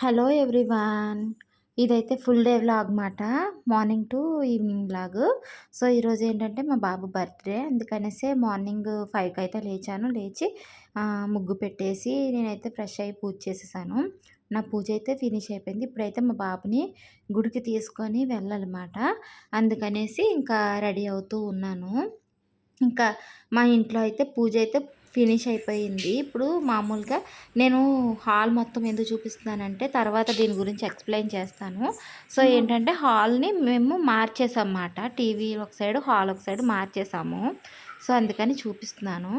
Hello everyone. ఇదైతే full day vlog మాట. Morning to evening vlog. So ఈరోజు ఏంటంటే మా బాబు బర్త్డే. అందుకనేసి మార్నింగ్ ఫైవ్కి అయితే లేచాను. లేచి ముగ్గు పెట్టేసి నేనైతే ఫ్రెష్ అయ్యి పూజ చేసేసాను. నా పూజ అయితే ఫినిష్ అయిపోయింది. ఇప్పుడైతే మా బాబుని గుడికి తీసుకొని వెళ్ళాలన్నమాట అందుకనేసి ఇంకా రెడీ అవుతూ ఉన్నాను. ఇంకా మా ఇంట్లో అయితే పూజ అయితే ఫినిష్ అయిపోయింది. ఇప్పుడు మామూలుగా నేను హాల్ మొత్తం ఎందుకు చూపిస్తున్నానంటే తర్వాత దీని గురించి ఎక్స్ప్లెయిన్ చేస్తాను. సో ఏంటంటే హాల్ని మేము మార్చేసామన్నమాట. టీవీ ఒక సైడ్ హాల్ ఒక సైడ్ మార్చేసాము. సో అందుకని చూపిస్తున్నాను.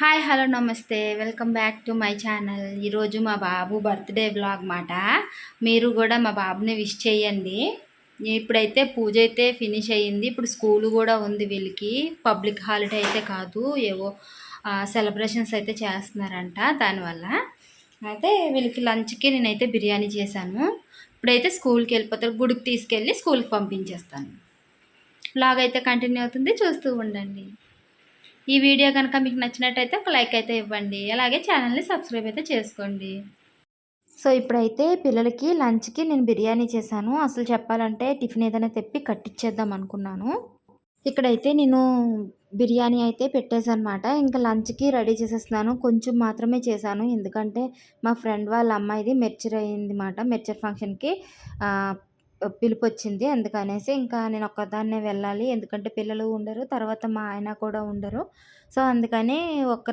హాయ్ హలో నమస్తే. Welcome back to my channel. ఈరోజు మా బాబు బర్త్డే బ్లాగ్ మాట మీరు కూడా మా బాబుని విష్ చేయండి. ఇప్పుడైతే పూజ అయితే ఫినిష్ అయ్యింది. ఇప్పుడు స్కూల్ కూడా ఉంది వీళ్ళకి. పబ్లిక్ హాలిడే అయితే కాదు ఏవో సెలబ్రేషన్స్ అయితే చేస్తున్నారంట దానివల్ల. అయితే వీళ్ళకి లంచ్కి నేనైతే బిర్యానీ చేశాను. ఇప్పుడైతే స్కూల్కి వెళ్ళిపోతారు. గుడికి తీసుకెళ్ళి స్కూల్కి పంపించేస్తాను. బ్లాగ్ అయితే కంటిన్యూ అవుతుంది. చూస్తూ ఉండండి. ఈ వీడియో కనుక మీకు నచ్చినట్టయితే ఒక లైక్ అయితే ఇవ్వండి. అలాగే ఛానల్ని సబ్స్క్రైబ్ అయితే చేసుకోండి. సో ఇప్పుడైతే పిల్లలకి లంచ్కి నేను బిర్యానీ చేశాను. అసలు చెప్పాలంటే టిఫిన్ ఏదైనా తెప్పి కట్టించేద్దాం అనుకున్నాను. ఇక్కడైతే నేను బిర్యానీ అయితే పెట్టేశానమాట. ఇంకా లంచ్కి రెడీ చేసేస్తున్నాను. కొంచెం మాత్రమే చేశాను. ఎందుకంటే మా ఫ్రెండ్ వాళ్ళ అమ్మాయిది మెర్చర్ అయింది మాట. మెర్చర్ ఫంక్షన్కి పిలుపు వచ్చింది అందుకనేసి ఇంకా నేను ఒక్కదాన్నే వెళ్ళాలి. ఎందుకంటే పిల్లలు ఉండరు. తర్వాత మా ఆయన కూడా ఉండరు. సో అందుకని ఒక్క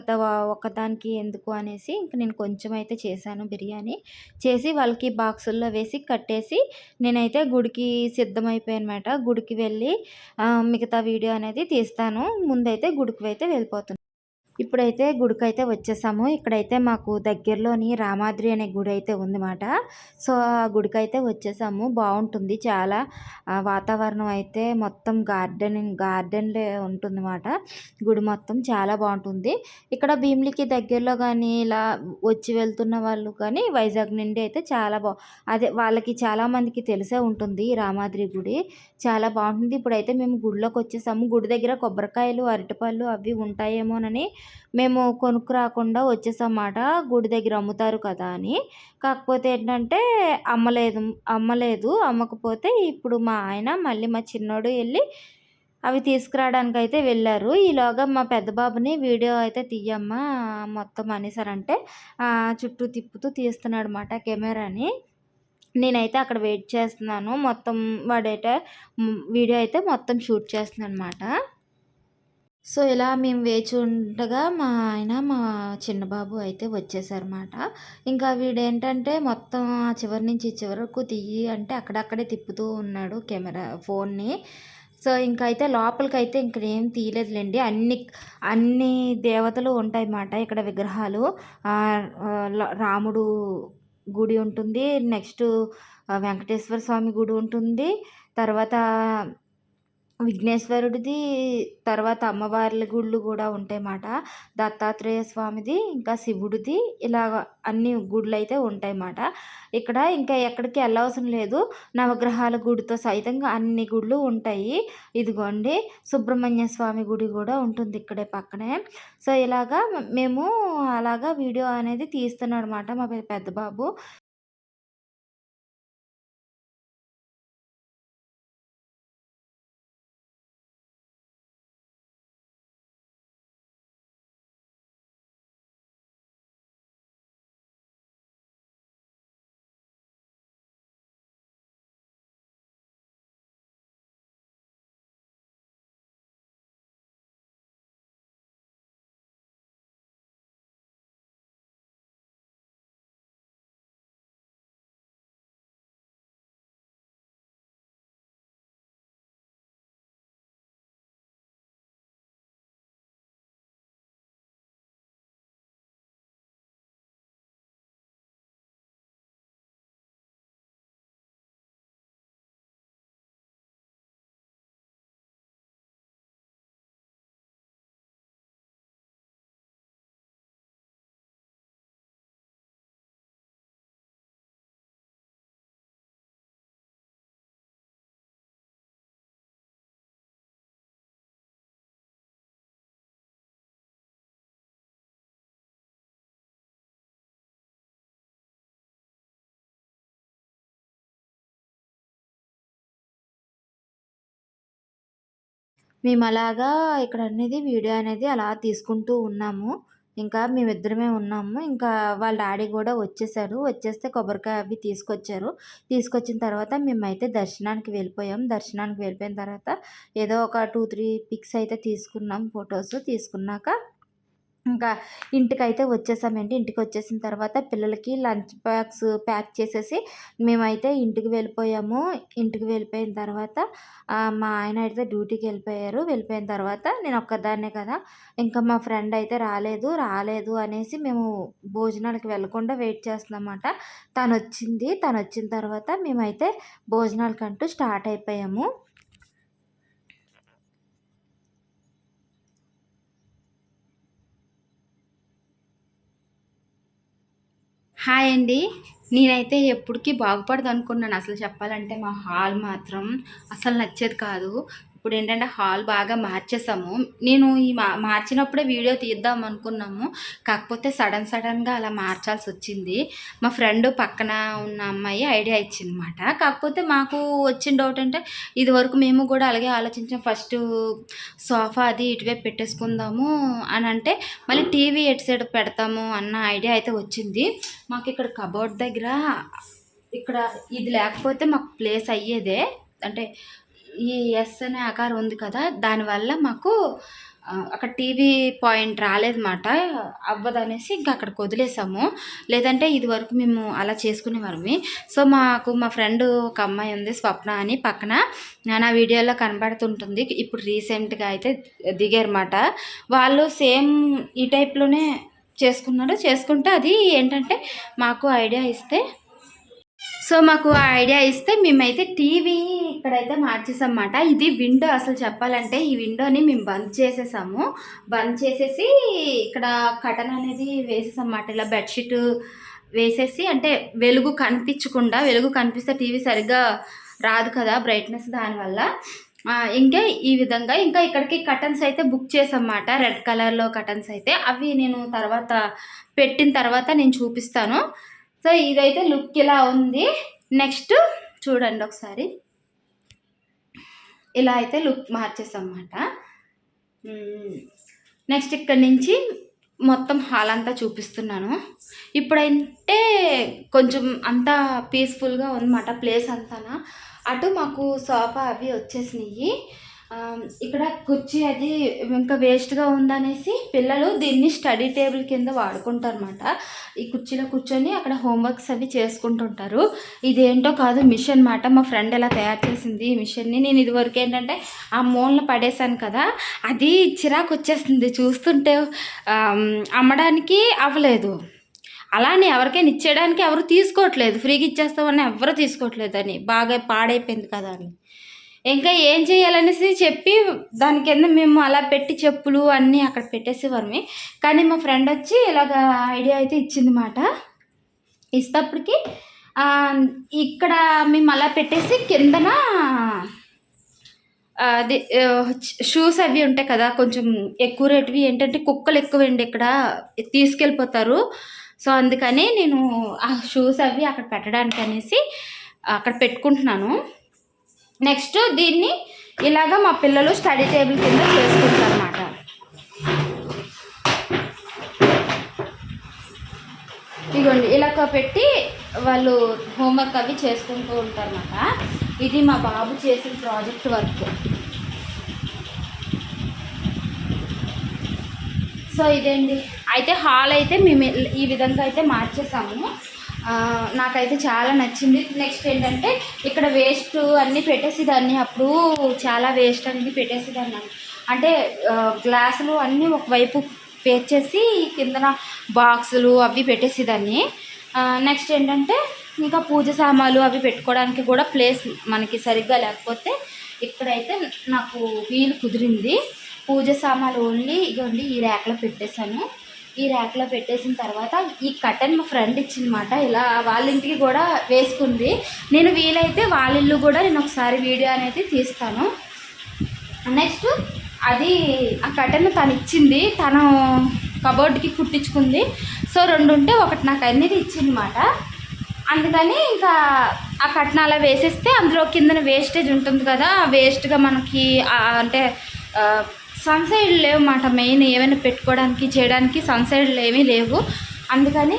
ఒక్కదానికి ఎందుకు అనేసి ఇంక నేను కొంచెం అయితే చేశాను బిర్యానీ. చేసి వాళ్ళకి బాక్సుల్లో వేసి కట్టేసి నేనైతే గుడికి సిద్ధమైపోయానమాట. గుడికి వెళ్ళి మిగతా వీడియో అనేది తీస్తాను. ముందైతే గుడికి అయితే వెళ్ళిపోతున్నాను ఇప్పుడైతే గుడికి అయితే వచ్చేసాము. ఇక్కడైతే మాకు దగ్గరలోని రామాద్రి అనే గుడి అయితే ఉందన్నమాట. సో ఆ గుడికి అయితే వచ్చేసాము. బాగుంటుంది చాలా. వాతావరణం అయితే మొత్తం గార్డెన్ గార్డెన్లే ఉంటుందన్నమాట. గుడి మొత్తం చాలా బాగుంటుంది. ఇక్కడ భీమిలికి దగ్గరలో కానీ ఇలా వచ్చి వెళ్తున్న వాళ్ళు కానీ వైజాగ్ నుండి అయితే చాలా బా అదే వాళ్ళకి చాలామందికి తెలిసే ఉంటుంది రామాద్రి గుడి. చాలా బాగుంటుంది. ఇప్పుడైతే మేము గుడిలోకి వచ్చేసాము. గుడి దగ్గర కొబ్బరికాయలు అరటిపళ్ళు అవి ఉంటాయేమోనని మేము కొనుక్కు రాకుండా వచ్చేసామాట గుడి దగ్గర అమ్ముతారు కదా అని. కాకపోతే ఏంటంటే అమ్మలేదు అమ్మలేదు అమ్మకపోతే ఇప్పుడు మా ఆయన మళ్ళీ మా చిన్నోడు వెళ్ళి అవి తీసుకురావడానికి అయితే వెళ్ళారు. ఈలోగా మా పెద్ద బాబుని వీడియో అయితే తీయమ్మా మొత్తం అనేసారంటే చుట్టూ తిప్పుతూ తీస్తున్నాడు అనమాట కెమెరాని. నేనైతే అక్కడ వెయిట్ చేస్తున్నాను. మొత్తం వాడైతే వీడియో అయితే మొత్తం షూట్ చేస్తున్నాను అనమాట సో ఇలా మేము వేచి ఉండగా మా ఆయన మా చిన్నబాబు అయితే వచ్చేసారన్నమాట. ఇంకా వీడేంటంటే మొత్తం ఆ చివరి నుంచి చివరకు తీయి అంటే అక్కడక్కడే తిప్పుతూ ఉన్నాడు కెమెరా ఫోన్ని. సో ఇంకా అయితే లోపలికి అయితే ఇంకా ఏం తీయలేదులేండి. అన్ని అన్ని దేవతలు ఉంటాయి అన్నమాట ఇక్కడ విగ్రహాలు. రాముడు గుడి ఉంటుంది. నెక్స్ట్ వెంకటేశ్వర స్వామి గుడి ఉంటుంది. తర్వాత విఘ్నేశ్వరుడిది తర్వాత అమ్మవార్ల గుళ్ళు కూడా ఉంటాయన్నమాట. దత్తాత్రేయ స్వామిది ఇంకా శివుడిది ఇలాగ అన్ని గుళ్ళు అయితే ఉంటాయన్నమాట. ఇక్కడ ఇంకా ఎక్కడికి వెళ్ళవసరం లేదు. నవగ్రహాల గుడితో సైతంగా అన్ని గుళ్ళు ఉంటాయి. ఇదిగోండి సుబ్రహ్మణ్య స్వామి గుడి కూడా ఉంటుంది ఇక్కడే పక్కనే. సో ఇలాగా మేము అలాగా వీడియో అనేది తీస్తున్నాడు అనమాట మా పెద్ద బాబు. మేము అలాగా ఇక్కడ అనేది వీడియో అనేది అలా తీసుకుంటూ ఉన్నాము. ఇంకా మేమిద్దరమే ఉన్నాము. ఇంకా వాళ్ళ డాడీ కూడా వచ్చేసారు. వచ్చేస్తే కొబ్బరికాయ అవి తీసుకొచ్చారు. తీసుకొచ్చిన తర్వాత మేమైతే దర్శనానికి వెళ్ళిపోయాం. దర్శనానికి వెళ్ళిపోయిన తర్వాత ఏదో ఒక టూ త్రీ పిక్స్ అయితే తీసుకున్నాం. ఫొటోస్ తీసుకున్నాక ఇంకా ఇంటికైతే వచ్చేసామండి. ఇంటికి వచ్చేసిన తర్వాత పిల్లలకి లంచ్ బాక్స్ ప్యాక్ చేసేసి మేమైతే ఇంటికి వెళ్ళిపోయాము. ఇంటికి వెళ్ళిపోయిన తర్వాత మా ఆయన అయితే డ్యూటీకి వెళ్ళిపోయారు. వెళ్ళిపోయిన తర్వాత నేను ఒక్కదాన్నే కదా ఇంకా మా ఫ్రెండ్ అయితే రాలేదు. రాలేదు అనేసి మేము భోజనాలకు వెళ్ళకుండా వెయిట్ చేస్తున్నామన్నమాట. తను వచ్చింది తను వచ్చిన తర్వాత మేమైతే భోజనాలకంటూ స్టార్ట్ అయిపోయాము. హాయ్ అండి. నేనైతే ఎప్పటికీ బాగుపడదు అనుకున్నాను అసలు చెప్పాలంటే మా హాల్ మాత్రం అసలు నచ్చేది కాదు. ఇప్పుడు ఏంటంటే హాల్ బాగా మార్చేసాము. నేను ఈ మా మార్చినప్పుడే వీడియో తీద్దాం అనుకున్నాము. కాకపోతే సడన్ సడన్గా అలా మార్చాల్సి వచ్చింది. మా ఫ్రెండ్ పక్కన ఉన్న అమ్మాయి ఐడియా ఇచ్చిందన్నమాట. కాకపోతే మాకు వచ్చిన డౌట్ అంటే ఇది వరకు మేము కూడా అలాగే ఆలోచించాం. ఫస్ట్ సోఫా అది ఇటువైపు పెట్టేసుకుందాము అని అంటే మళ్ళీ టీవీ ఎటు సైడ్ పెడతాము అన్న ఐడియా అయితే వచ్చింది. మాకు ఇక్కడ కబోర్డ్ దగ్గర ఇక్కడ ఇది లేకపోతే మాకు ప్లేస్ అయ్యేదే. అంటే ఈ ఎస్ అనే ఆకారం ఉంది కదా దానివల్ల మాకు అక్కడ టీవీ పాయింట్ రాలేదన్నమాట. అవ్వదనేసి ఇంకా అక్కడికి వదిలేసాము. లేదంటే ఇది వరకు మేము అలా చేసుకునేవారమి సో మాకు మా ఫ్రెండ్ ఒక అమ్మాయి ఉంది స్వప్న అని పక్కన. నా వీడియోలో కనబడుతుంటుంది. ఇప్పుడు రీసెంట్గా అయితే దిగారన్నమాట. వాళ్ళు సేమ్ ఈ టైప్లోనే చేసుకున్నారు చేసుకుంటే అది ఏంటంటే మాకు ఐడియా ఇస్తే సో మాకు ఆ ఐడియా ఇస్తే మేమైతే టీవీ ఇక్కడైతే మార్చేసామన్నమాట. ఇది విండో అసలు చెప్పాలంటే ఈ విండోని మేము బంద్ చేసేసాము. బంద్ చేసేసి ఇక్కడ కటన్ అనేది వేసేసామన్నమాట. ఇలా బెడ్షీట్ వేసేసి అంటే వెలుగు కనిపించకుండా వెలుగు కనిపిస్తే టీవీ సరిగ్గా రాదు కదా బ్రైట్నెస్ దానివల్ల. ఇంకా ఈ విధంగా ఇంకా ఇక్కడికి కటన్స్ అయితే బుక్ చేసామాట రెడ్ కలర్లో కటన్స్ అయితే. అవి నేను తర్వాత పెట్టిన తర్వాత నేను చూపిస్తాను. సో ఇదైతే లుక్ ఇలా ఉంది. నెక్స్ట్ చూడండి ఒకసారి. ఇలా అయితే లుక్ మార్చేసామన్నమాట నెక్స్ట్ ఇక్కడ నుంచి మొత్తం హాల్ అంతా చూపిస్తున్నాను. ఇప్పుడైతే కొంచెం అంతా పీస్ఫుల్గా ఉందన్నమాట ప్లేస్ అంతా అటు మాకు సోఫా అవి వచ్చేసినాయి ఇక్కడ కుర్చీ అది ఇంకా వేస్ట్గా ఉందనేసి పిల్లలు దీన్ని స్టడీ టేబుల్ కింద వాడుకుంటారు అనమాట ఈ కుర్చీలో కూర్చొని అక్కడ హోంవర్క్స్ అవి చేసుకుంటుంటారు. ఇదేంటో కాదు మిషన్ మాట మా ఫ్రెండ్ ఎలా తయారు చేసింది ఈ మిషన్ని నేను ఇదివరకు ఏంటంటే ఆ మూలన పడేశాను కదా అది చిరాకు వచ్చేస్తుంది. చూస్తుంటే అమ్మడానికి అవ్వలేదు. అలానే ఎవరికైనా ఇచ్చేయడానికి ఎవరు తీసుకోవట్లేదు. ఫ్రీగా ఇచ్చేస్తామని ఎవరు తీసుకోవట్లేదు అని. బాగా పాడైపోయింది కదా అని. ఇంకా ఏం చేయాలనేసి చెప్పి దాని కింద మేము అలా పెట్టి చెప్పులు అన్నీ అక్కడ పెట్టేసేవారమే. కానీ మా ఫ్రెండ్ వచ్చి ఇలాగ ఐడియా అయితే ఇచ్చింది మాట ఇస్తప్పటికి ఇక్కడ మేము అలా పెట్టేసి కిందన అది షూస్ అవి ఉంటాయి కదా కొంచెం ఎక్కువ రేటువి. ఏంటంటే కుక్కలు ఎక్కువండి ఇక్కడ తీసుకెళ్ళిపోతారు. సో అందుకని నేను ఆ షూస్ అవి అక్కడ పెట్టడానికి అనేసి అక్కడ పెట్టుకుంటున్నాను. నెక్స్ట్ దీన్ని ఇలాగ మా పిల్లలు స్టడీ టేబుల్ కింద చేసుకుంటారు అన్నమాట ఇదిగోండి ఇలాగ పెట్టి వాళ్ళు హోంవర్క్ అవి చేసుకుంటూ ఉంటారన్నమాట. ఇది మా బాబు చేసిన ప్రాజెక్ట్ వర్క్. సో ఇదండి. అయితే హాల్ అయితే మేము ఈ విధంగా అయితే మార్చేసాము. నాకైతే చాలా నచ్చింది. నెక్స్ట్ ఏంటంటే ఇక్కడ వేస్ట్ అన్నీ పెట్టేసేదాన్ని. అప్పుడు చాలా వేస్ట్ అనేది పెట్టేసేదాన్ని అంటే గ్లాసులు అన్నీ ఒకవైపు పేర్చేసి కిందన బాక్సులు అవి పెట్టేసేదాన్ని. నెక్స్ట్ ఏంటంటే ఇంకా పూజ సామాన్లు అవి పెట్టుకోవడానికి కూడా ప్లేస్ మనకి సరిగ్గా లేకపోతే ఇక్కడైతే నాకు వీలు కుదిరింది. పూజ సామాన్లు ఓన్లీ ఇగోండి ఈ ర్యాక్లో పెట్టేశాను. ఈ ర్యాక్లో పెట్టేసిన తర్వాత ఈ కటన్ మా ఫ్రెండ్ ఇచ్చిందన్నమాట. ఇలా వాళ్ళ ఇంటికి కూడా వేసుకుంది. నేను వీలైతే వాళ్ళ ఇల్లు కూడా నేను ఒకసారి వీడియో అనేది తీస్తాను. నెక్స్ట్ అది ఆ కటన్ తను ఇచ్చింది. తను కబోర్డ్కి కుట్టించుకుంది. సో రెండు ఉంటే ఒకటి నాకు అనేది ఇచ్చిందన్నమాట. అందుకని ఇంకా ఆ కట్నాల వేసేస్తే అందులో కిందన వేస్టేజ్ ఉంటుంది కదా వేస్ట్గా మనకి అంటే సన్ సైడ్ లేవు మాట మెయిన్ ఏమైనా పెట్టుకోవడానికి చేయడానికి సన్సైడ్లు ఏమీ లేవు. అందుకని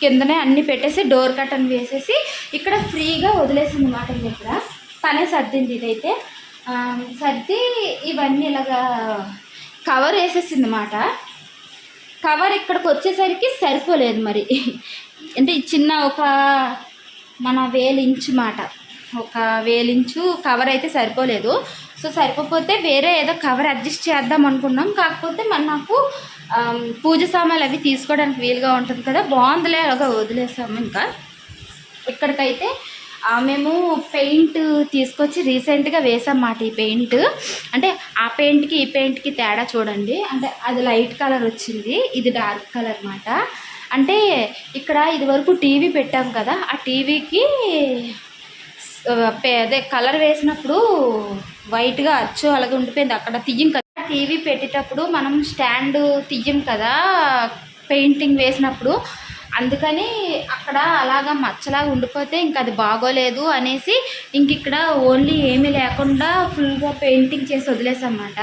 కిందనే అన్ని పెట్టేసి డోర్ కట్టన్ వేసేసి ఇక్కడ ఫ్రీగా వదిలేసింది మాట ఇది ఇక్కడ. పనే సర్దింది ఇదైతే. సర్ది ఇవన్నీ ఇలాగా కవర్ వేసేసింది మాట. కవర్ ఇక్కడికి వచ్చేసరికి సరిపోలేదు మరి. అంటే చిన్న ఒక మన వేలించు మాట. ఒక వేలించు కవర్ అయితే సరిపోలేదు. సో సరిపోతే వేరే ఏదో కవర్ అడ్జస్ట్ చేద్దాం అనుకున్నాం. కాకపోతే మన నాకు పూజ సామాన్లు అవి తీసుకోవడానికి వీలుగా ఉంటుంది కదా. బాగుందిలే అలాగా వదిలేసాము ఇంకా. ఇక్కడికైతే మేము పెయింట్ తీసుకొచ్చి రీసెంట్గా వేసాం మాట ఈ పెయింట్. అంటే ఆ పెయింట్కి ఈ పెయింట్కి తేడా చూడండి. అంటే అది లైట్ కలర్ వచ్చింది. ఇది డార్క్ కలర్ అనమాట అంటే ఇక్కడ ఇది వరకు టీవీ పెట్టాం కదా. ఆ టీవీకి అదే కలర్ వేసినప్పుడు వైట్గా అచ్చు అలాగే ఉండిపోయింది. అక్కడ తీయం కదా. టీవీ పెట్టేటప్పుడు మనం స్టాండ్ తీయం కదా పెయింటింగ్ వేసినప్పుడు. అందుకని అక్కడ అలాగా మచ్చలాగా ఉండిపోతే ఇంక అది బాగోలేదు అనేసి ఇంక ఇక్కడ ఓన్లీ ఏమీ లేకుండా ఫుల్గా పెయింటింగ్ చేసి వదిలేసన్నమాట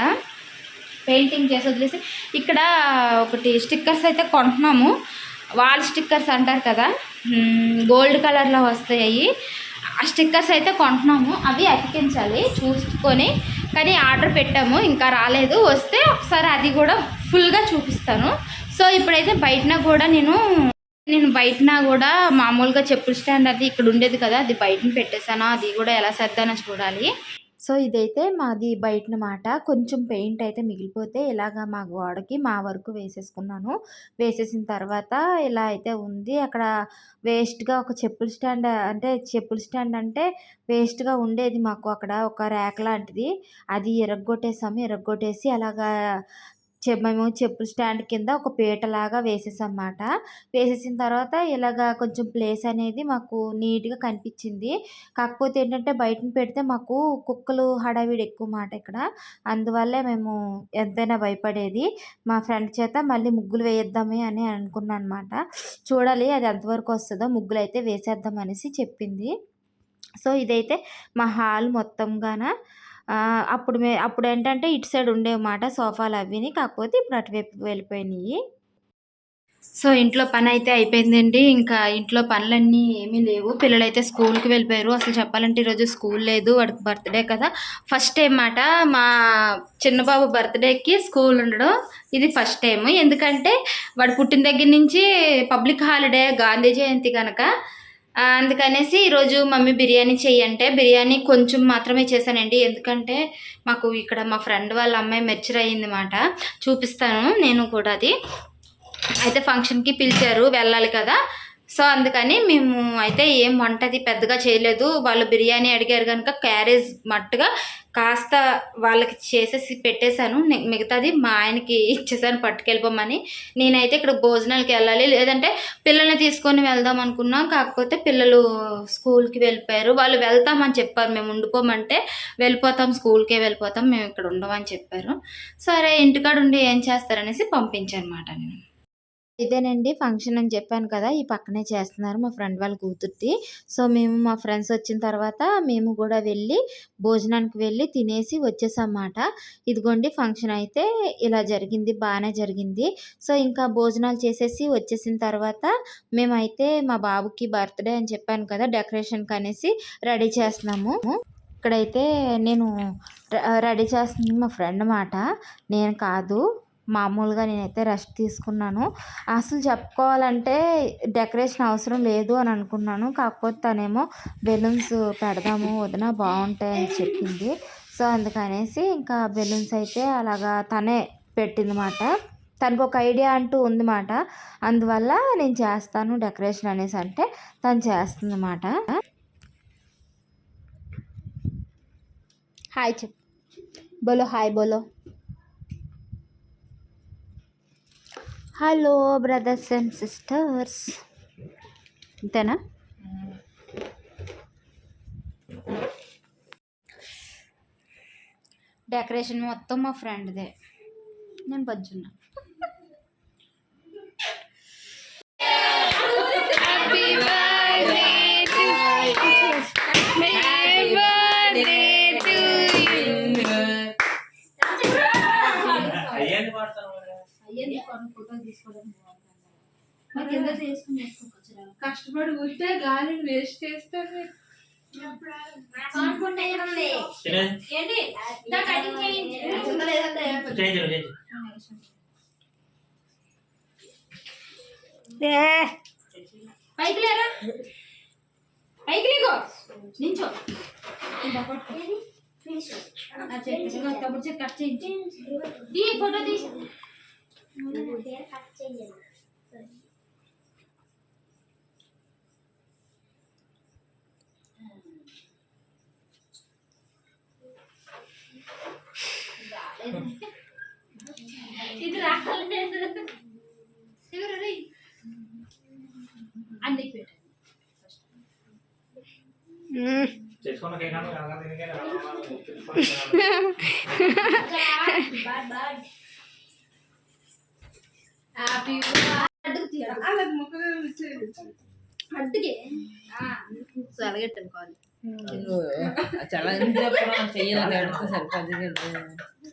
పెయింటింగ్ చేసి వదిలేసి ఇక్కడ ఒకటి స్టిక్కర్స్ అయితే కొంటున్నాము. వాల్ స్టిక్కర్స్ అంటారు కదా గోల్డ్ కలర్లో వస్తాయి ఆ స్టిక్కర్స్ అయితే కొంటున్నాము అవి అతికించాలి చూసుకొని. కానీ ఆర్డర్ పెట్టాము ఇంకా రాలేదు. వస్తే ఒకసారి అది కూడా ఫుల్గా చూపిస్తాను. సో ఇప్పుడైతే బయటన కూడా నేను నేను బయటన కూడా మామూలుగా చెప్పుల స్టాండ్ అది ఇక్కడ ఉండేది కదా అది బయటన పెట్టేశాను. అది కూడా ఎలా సర్దానో చూడాలి. సో ఇదైతే మాది బయటన మాట కొంచెం పెయింట్ అయితే మిగిలిపోతే ఇలాగ మా గోడకి మా వరకు వేసేసుకున్నాను. వేసేసిన తర్వాత ఇలా అయితే ఉంది. అక్కడ వేస్ట్గా ఒక చెప్పుల స్టాండ్ అంటే చెప్పుల స్టాండ్ అంటే వేస్ట్గా ఉండేది మాకు అక్కడ ఒక ర్యాక్ లాంటిది. అది ఎరగొట్టేసాము. ఎరగొట్టేసి అలాగా మేము చెప్పుల స్టాండ్ కింద ఒక పీటలాగా వేసేసామాట వేసేసిన తర్వాత ఇలాగా కొంచెం ప్లేస్ అనేది మాకు నీట్గా కనిపించింది. కాకపోతే ఏంటంటే బయటను పెడితే మాకు కుక్కలు హడావిడి ఎక్కువ మాట ఇక్కడ. అందువల్లే మేము ఎంతైనా భయపడేది. మా ఫ్రెండ్ చేత మళ్ళీ ముగ్గులు వేయిద్దామే అని అనుకున్నాను అనమాట చూడాలి అది ఎంతవరకు వస్తుందో ముగ్గులు అయితే వేసేద్దాం అనేసి చెప్పింది. సో ఇదైతే మా హాల్ మొత్తంగాన అప్పుడు మే అప్పుడు ఏంటంటే ఇటు సైడ్ ఉండేమాట సోఫాలు అవిని కాకపోతే ఇప్పుడు అటువైపు వెళ్ళిపోయినాయి. సో ఇంట్లో పని అయితే అయిపోయిందండి. ఇంకా ఇంట్లో పనులన్నీ ఏమీ లేవు. పిల్లలైతే స్కూల్కి వెళ్ళిపోయారు. అసలు చెప్పాలంటే ఈరోజు స్కూల్ లేదు. వాడికి బర్త్డే కదా. ఫస్ట్ టైం మాట మా చిన్నబాబు బర్త్డేకి స్కూల్ ఉండడం ఇది ఫస్ట్ టైం ఎందుకంటే వాడు పుట్టిన దగ్గర నుంచి పబ్లిక్ హాలిడే గాంధీ జయంతి కనుక అందుకనేసి ఈరోజు మమ్మీ బిర్యానీ చెయ్యంటే బిర్యానీ కొంచెం మాత్రమే చేశానండి. ఎందుకంటే మాకు ఇక్కడ మా ఫ్రెండ్ వాళ్ళ అమ్మాయి మెచ్చర్ అయ్యింది మాట చూపిస్తాను నేను కూడా అది. అయితే ఫంక్షన్కి పిలిచారు వెళ్ళాలి కదా. సో అందుకని మేము అయితే ఏం వంటది పెద్దగా చేయలేదు. వాళ్ళు బిర్యానీ అడిగారు కనుక క్యారేజ్ మట్టుగా కాస్త వాళ్ళకి చేసేసి పెట్టేశాను. మిగతాది మా ఆయనకి ఇచ్చేసాను పట్టుకెళ్ళిపోమని. నేనైతే ఇక్కడ భోజనాలకి వెళ్ళాలి. లేదంటే పిల్లల్ని తీసుకొని వెళ్దాం అనుకున్నాం. కాకపోతే పిల్లలు స్కూల్కి వెళ్ళిపోయారు. వాళ్ళు వెళ్తామని చెప్పారు. మేము ఉండిపోమంటే వెళ్ళిపోతాం స్కూల్కే వెళ్ళిపోతాం. మేము ఇక్కడ ఉండమని చెప్పారు. సరే ఇంటికాడ ఉండి ఏం చేస్తారనేసి పంపించాను అనమాట నేను. ఇదేనండి ఫంక్షన్ అని చెప్పాను కదా ఈ పక్కనే చేస్తున్నారు మా ఫ్రెండ్ వాళ్ళ కూతుర్ది. సో మేము మా ఫ్రెండ్స్ వచ్చిన తర్వాత మేము కూడా వెళ్ళి భోజనానికి వెళ్ళి తినేసి వచ్చేసామాట ఇదిగోండి ఫంక్షన్ అయితే ఇలా జరిగింది బాగానే జరిగింది. సో ఇంకా భోజనాలు చేసేసి వచ్చేసిన తర్వాత మేమైతే మా బాబుకి బర్త్డే అని చెప్పాను కదా డెకరేషన్కి అనేసి రెడీ చేస్తున్నాము. ఇక్కడైతే నేను రెడీ చేస్తుంది మా ఫ్రెండ్ మాట నేను కాదు. మామూలుగా నేనైతే రెస్ట్ తీసుకున్నాను. అసలు చెప్పుకోవాలంటే డెకరేషన్ అవసరం లేదు అని అనుకున్నాను. కాకపోతే తనేమో బెలూన్స్ పెడదాము వదిన అని చెప్పింది. సో అందుకనేసి ఇంకా బెలూన్స్ అయితే అలాగా తనే పెట్టిందన్నమాట. తనకు ఒక ఐడియా అంటూ ఉందన్నమాట. అందువల్ల నేను చేస్తాను డెకరేషన్ అనేసి అంటే తను చేస్తుందన్నమాట. హాయ్ చెప్ బోలో హాయ్ బోలో. Hello brothers and sisters. అంతేనా డెకరేషన్ మొత్తం మా ఫ్రెండ్దే. నేను బజ్జున్నా Happy birthday. కష్టపడి కూర్చుంటే గాలిని వేస్ట్ చేస్తారు మీరు. చేంజ్ పైకి లేరా? పైకి లేగో నించో. కట్ చేయించి. ఫోటో తీసి. ఇది రాలేదు? అన్ని అడ్డుకు కాదు చాలా చెప్పడం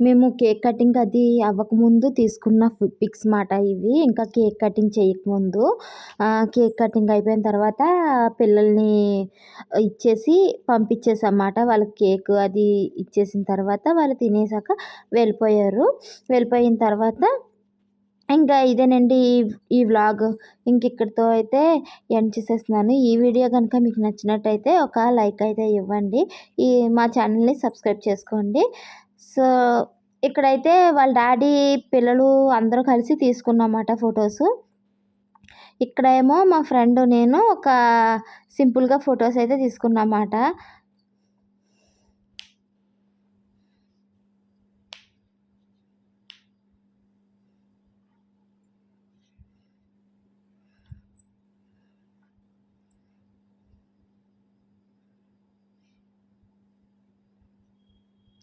మేము కేక్ కటింగ్ అది అవ్వకముందు తీసుకున్న పిక్స్ మాట ఇవి. ఇంకా కేక్ కటింగ్ చేయకముందు. కేక్ కటింగ్ అయిపోయిన తర్వాత పిల్లల్ని ఇచ్చేసి పంపించేసన్నమాట వాళ్ళకి కేక్ అది ఇచ్చేసిన తర్వాత వాళ్ళు తినేసాక వెళ్ళిపోయారు. వెళ్ళిపోయిన తర్వాత ఇంకా ఇదేనండి ఈ- ఈ వ్లాగ్. ఇంక ఇక్కడితో అయితే ఎండ్ చేసేస్తున్నాను. ఈ వీడియో కనుక మీకు నచ్చినట్టయితే ఒక లైక్ అయితే ఇవ్వండి. ఈ మా ఛానల్ని సబ్స్క్రైబ్ చేసుకోండి. సో ఇక్కడైతే వాళ్ళ డాడీ పిల్లలు అందరూ కలిసి తీసుకున్నమాట ఫొటోస్. ఇక్కడేమో మా ఫ్రెండ్ నేను ఒక సింపుల్గా ఫొటోస్ అయితే తీసుకున్నమాట